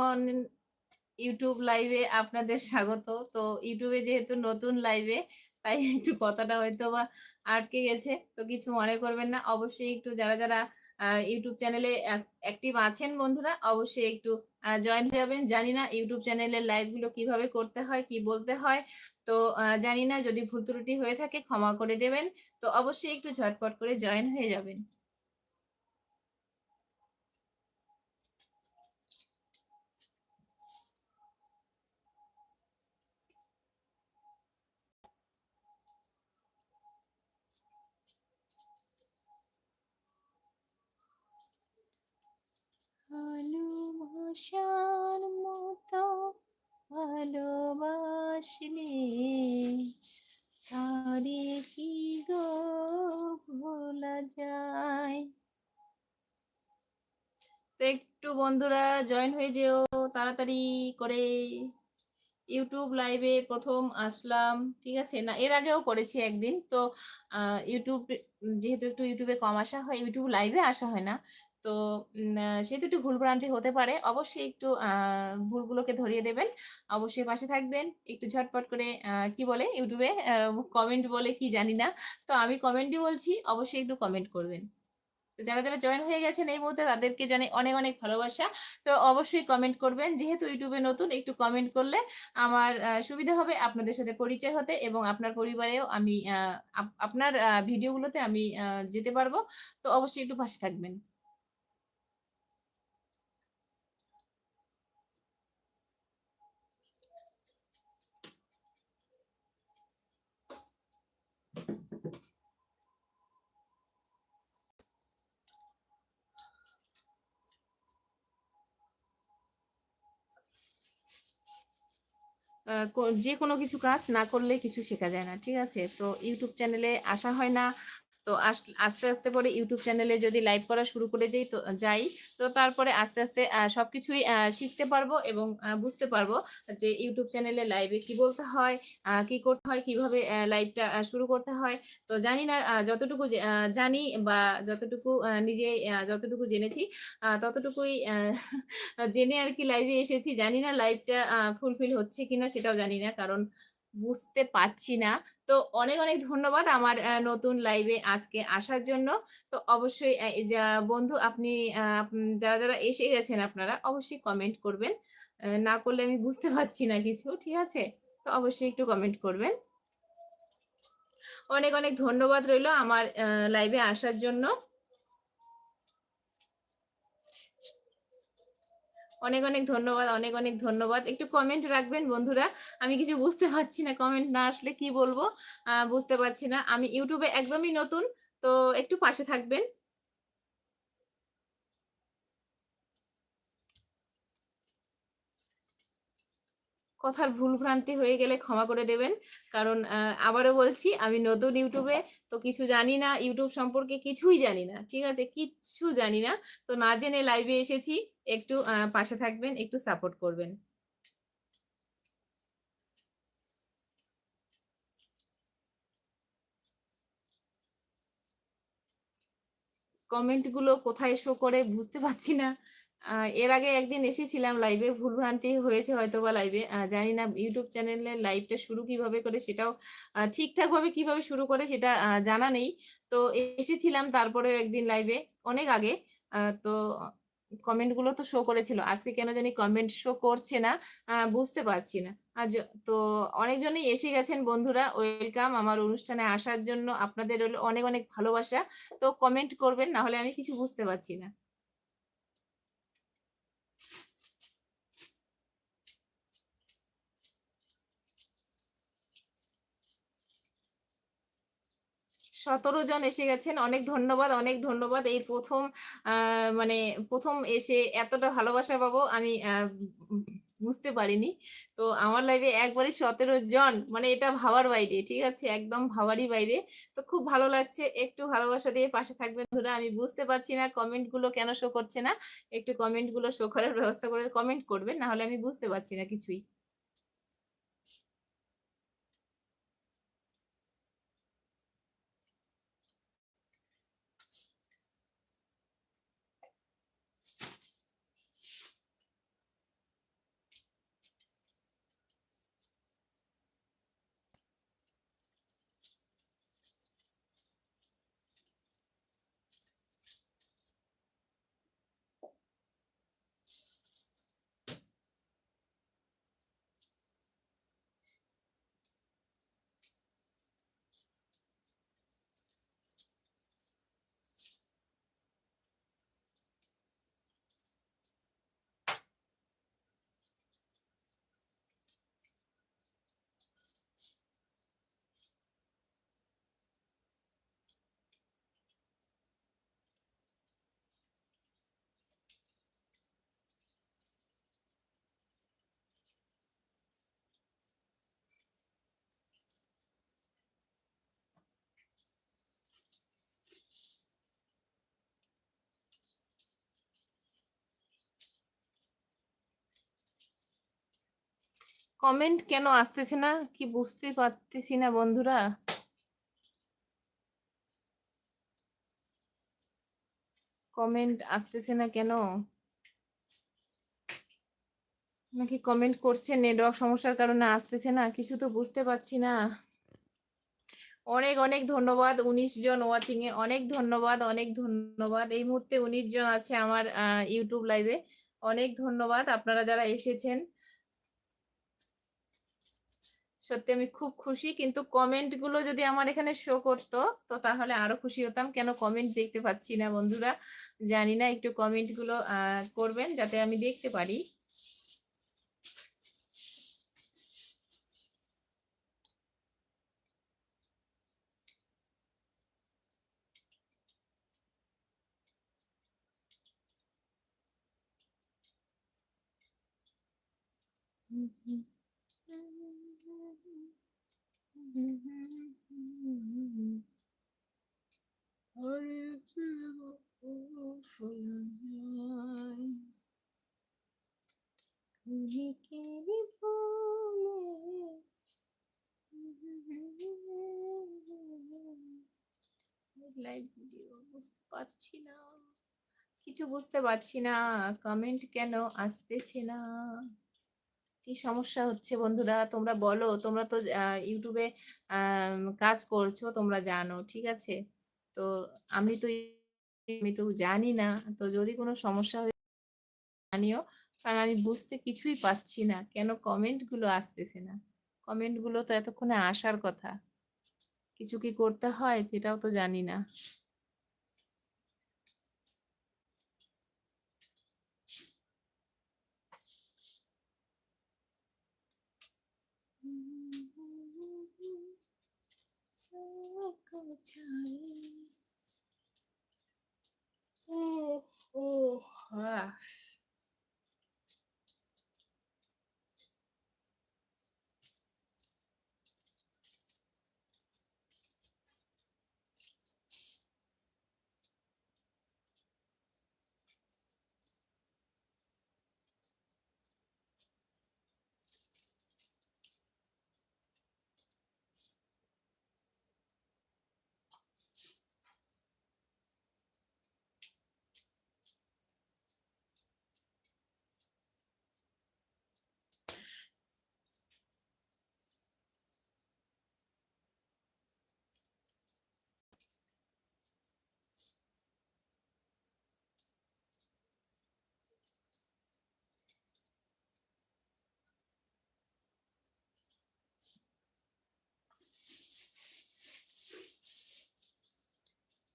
Suman YouTube লাইভে আপনাদের স্বাগত। তো ইউটিউবে যেহেতু নতুন লাইভে তাই একটু কথাটা হয়তো বা আটকে গেছে। তো কিছু মনে করবেন না। অবশ্যই একটু যারা যারা ইউটিউব চ্যানেলে অ্যাক্টিভ আছেন বন্ধুরা, অবশ্যই একটু জয়েন হয়ে যাবেন। জানি না ইউটিউব চ্যানেলের লাইভগুলো কীভাবে করতে হয়, কি বলতে হয়। তো জানি না, যদি ভুল ত্রুটি হয়ে থাকে ক্ষমা করে দেবেন। তো অবশ্যই একটু ঝটপট করে জয়েন হয়ে যাবেন। মতো ভালোবাসলে তারে কি গো ভোলা যায়? তো একটু বন্ধুরা জয়েন হয়ে যেও তাড়াতাড়ি করে। ইউটিউব লাইভে প্রথম আসলাম, ঠিক আছে? না, এর আগেও করেছি একদিন। তো ইউটিউব যেহেতু একটু ইউটিউবে কম আসা হয় ইউটিউব লাইভে আসা হয় না। তো সেহেতু একটু ভুলভ্রান্তি হতে পারে। অবশ্যই একটু ভুলগুলোকে ধরিয়ে দেবেন। অবশ্যই পাশে থাকবেন। একটু ঝটপট করে কি বলে ইউটিউবে কমেন্ট বলে কি জানি না। তো আমি কমেন্টই বলছি, অবশ্যই একটু কমেন্ট করবেন। তো যারা যারা জয়েন হয়ে গেছেন এই মুহূর্তে তাদেরকে জানে অনেক অনেক ভালোবাসা। তো অবশ্যই কমেন্ট করবেন। যেহেতু ইউটিউবে নতুন, একটু কমেন্ট করলে আমার সুবিধা হবে আপনাদের সাথে পরিচয় হতে এবং আপনার পরিবারেও আমি আপনার ভিডিওগুলোতে আমি যেতে পারব। তো অবশ্যই একটু পাশে থাকবেন। যে কোনো কিছু কাজ না করলে কিছু শেখা যায় না, ঠিক আছে? তো ইউটিউব চ্যানেলে আসা হয় না। তো আস্তে আস্তে পরে ইউটিউব চ্যানেলে যদি লাইভ করা শুরু করে যাই তো যাই, তো তারপরে আস্তে আস্তে সব কিছুই শিখতে পারব এবং বুঝতে পারব যে ইউটিউব চ্যানেলে লাইভে কি বলতে হয় কি করতে হয়, কীভাবে লাইভটা শুরু করতে হয়। তো জানি না যতটুকু জানি বা যতটুকু নিজে যতটুকু জেনেছি ততটুকুই জেনে আর কি লাইভে এসেছি। জানি না লাইভটা ফুলফিল হচ্ছে কিনা সেটাও জানি না, কারণ বুঝতে পারছি না। তো অনেক অনেক ধন্যবাদ আমার নতুন লাইভে আজকে আসার জন্য। তো অবশ্যই বন্ধু আপনি যারা যারা এসে গেছেন আপনারা অবশ্যই কমেন্ট করবেন। না করলে আমি বুঝতে পারছি না কিছু, ঠিক আছে? তো অবশ্যই একটু কমেন্ট করবেন। অনেক অনেক ধন্যবাদ রইল আমার লাইভে আসার জন্য। অনেক অনেক ধন্যবাদ, অনেক অনেক ধন্যবাদ। একটু কমেন্ট রাখবেন বন্ধুরা। আমি কিছু বুঝতে পারছি না কমেন্ট না আসলে কি বলব। বুঝতে পারছি না। আমি ইউটিউবে একদমই নতুন, তো একটু পাশে থাকবেন। কথার ভুল ভ্রান্তি হয়ে গেলে ক্ষমা করে দেবেন। কারণ আবারও বলছি, আমি নতুন ইউটিউবে, তো কিছু জানি না, ইউটিউব সম্পর্কে কিছুই জানি না, ঠিক আছে? কিচ্ছু জানি না, তো না জেনে লাইভে এসেছি, একটু পাশে থাকবেন, একটু সাপোর্ট করবেন। কমেন্টগুলো কোথায় শো করে বুঝতে পারছি না। এর আগে একদিন এসেছিলাম লাইভে ভুলভ্রান্তি হয়েছে হয়তো বা লাইভে জানি না ইউটিউব চ্যানেলে লাইভটা শুরু কীভাবে করে সেটাও ঠিকঠাকভাবে কীভাবে শুরু করে সেটা জানা নেই। তো এসেছিলাম তারপরে একদিন লাইভে অনেক আগে তো কমেন্টগুলো তো শো করেছিল। আজকে কেন জানি কমেন্ট শো করছে না বুঝতে পারছি না। আর তো অনেকজনই এসে গেছেন বন্ধুরা ওয়েলকাম আমার অনুষ্ঠানে আসার জন্য। আপনাদের অনেক অনেক ভালোবাসা। তো কমেন্ট করবেন না হলে আমি কিছু বুঝতে পারছি না। সতেরো জন এসে গেছেন। অনেক ধন্যবাদ অনেক ধন্যবাদ। এই প্রথম মানে প্রথম এসে এতটা ভালোবাসা পাবো আমি বুঝতে পারিনি। তো আমার লাইফে একবারই সতেরো জন মানে এটা ভাবার বাইরে, ঠিক আছে? একদম ভাবারই বাইরে। তো খুব ভালো লাগছে, একটু ভালোবাসা দিয়ে পাশে থাকবেন ধরে আমি বুঝতে পারছি না কমেন্টগুলো কেন শো করছে না। একটু কমেন্টগুলো শো করার ব্যবস্থা করে কমেন্ট করবেন, নাহলে আমি বুঝতে পারছি না কিছুই। কমেন্ট কেন আসতেছে না? কি বুঝতে পারতেছি না বন্ধুরা। কমেন্ট আসতেছে না কেন? নাকি কমেন্ট করছে? নেটওয়ার্ক সমস্যার কারণে আসতেছে না? কিছু তো বুঝতে পারছি না। অনেক অনেক ধন্যবাদ উনিশ জন ওয়াচিং এ অনেক ধন্যবাদ অনেক ধন্যবাদ। এই মুহূর্তে উনিশ জন আছে আমার ইউটিউব লাইভে অনেক ধন্যবাদ আপনারা যারা এসেছেন। সত্যি আমি খুব খুশি। কিন্তু কমেন্টগুলো যদি আমার এখানে শো করতো তো তাহলে আরও খুশি হতাম। কেন কমেন্ট দেখতে পাচ্ছি না বন্ধুরা? জানি না একটু কমেন্টগুলো আহ, করবেন যাতে আমি দেখতে পারি। লাইভ ভিডিও বুঝতে পারছি না। কিছু বুঝতে পারছি না। কমেন্ট কেন আসতেছে না? কি সমস্যা হচ্ছে বন্ধুরা? তোমরা বলো। তোমরা তো ইউটিউবে কাজ করছ, তোমরা জানো, ঠিক আছে? তো আমি তো আমি তো জানি না। তো যদি কোনো সমস্যা হয় জানিও, কারণ আমি বুঝতে কিছুই পাচ্ছি না। কেন কমেন্টগুলো আসতেছে না? কমেন্টগুলো তো এতক্ষণে আসার কথা। কিছু কি করতে হয় সেটাও তো জানি না। Oh, oh, ah.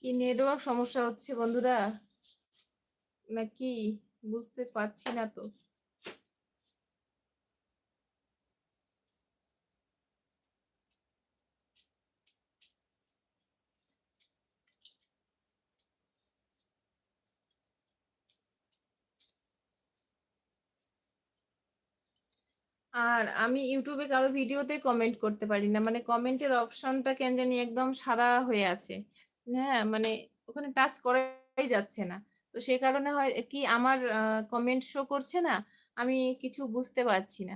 কি নেটওয়ার্ক সমস্যা হচ্ছে বন্ধুরা? নাকি বুঝতে পারছি না তো। আর আমি ইউটিউবে কারও ভিডিওতে কমেন্ট করতে পারি না। মানে কমেন্টের অপশনটা কেন জানি একদম সাদা হয়ে আছে। হ্যাঁ মানে ওখানে টাচ করাই যাচ্ছে না। তো সে কারণে হয় কি আমার কমেন্ট শো করছে না, আমি কিছু বুঝতে পারছি না।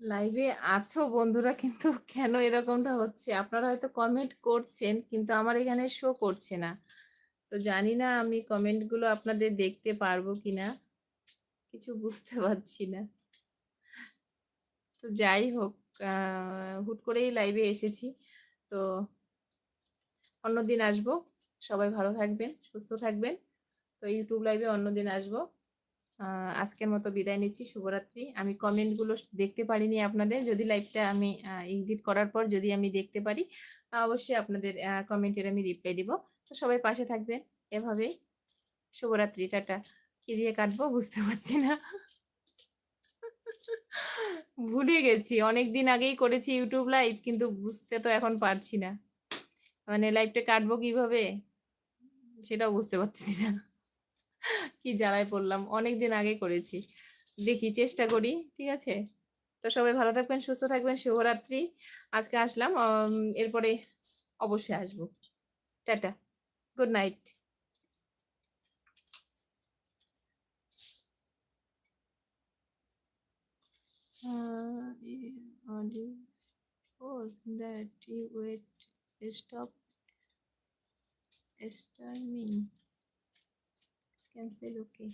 লাইভে আছো বন্ধুরা, কিন্তু কেন এরকমটা হচ্ছে? আপনারা হয়তো কমেন্ট করছেন, কিন্তু আমার এখানে শো করছে না। তো জানি না আমি কমেন্টগুলো আপনাদের দেখতে পারব কিনা, কিছু বুঝতে পারছি না। তো যাই হোক হুট করেই লাইভে এসেছি। তো অন্যদিন আসব। সবাই ভালো থাকবেন, সুস্থ থাকবেন। তো ইউটিউব লাইভে অন্য দিন আসব আজকের মতো বিদায় নিচ্ছি, শুভরাত্রি। আমি কমেন্টগুলো দেখতে পারিনি আপনাদের, যদি লাইভটা আমি এক্সিট করার পর যদি আমি দেখতে পারি, অবশ্যই আপনাদের কমেন্টের আমি রিপ্লাই দিব। তো সবাই পাশে থাকবেন। এভাবেই শুভরাত্রি, টাটা। কি দিয়ে কাটবো বুঝতে পারছি না। ভুলে গেছি অনেক দিন আগেই করেছি ইউটিউব লাইভ, কিন্তু বুঝতে তো এখন পারছি না। মানে লাইফটা কাটবো কীভাবে? সেটাও বুঝতে পারতেছি না। কি জ্বালায় পড়লাম। অনেক দিন আগে করেছি। দেখি চেষ্টা করি ঠিক আছে? তো সবাই ভালো থাকবেন সুস্থ থাকবেন শুভরাত্রি। আজকে আসলাম এরপরে অবশ্যই আসব। Tata. Good night Uh, audio oh that you wait stop starting cancel okay